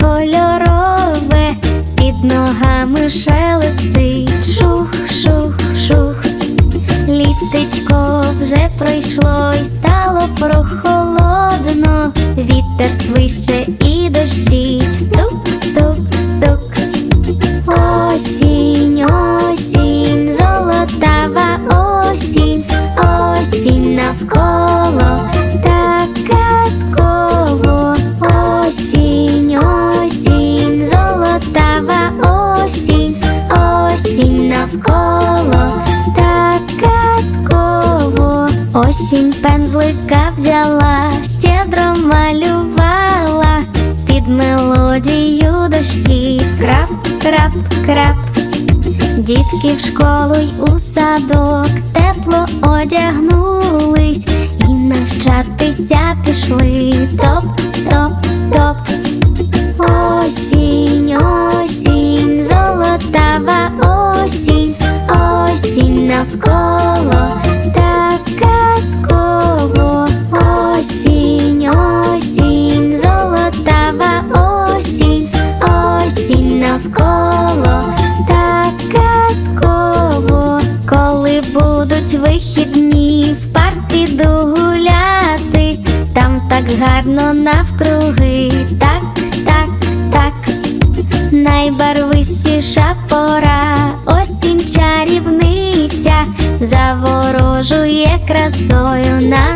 кольорове, під ногами шелестить, шух, шух, шух, літечко вже пройшло і стало прохолодно, вітер свищить навколо, так казково. Осінь пензлика взяла, щедро малювала під мелодію дощі. Крап, крап, крап. Дітки в школу й у садок тепло одягнулись і навчатися пішли. Топ, топ, топ. Вихідні, в парк піду гуляти, там так гарно навкруги, так, так, так, найбарвистіша пора, осінь чарівниця, заворожує красою нас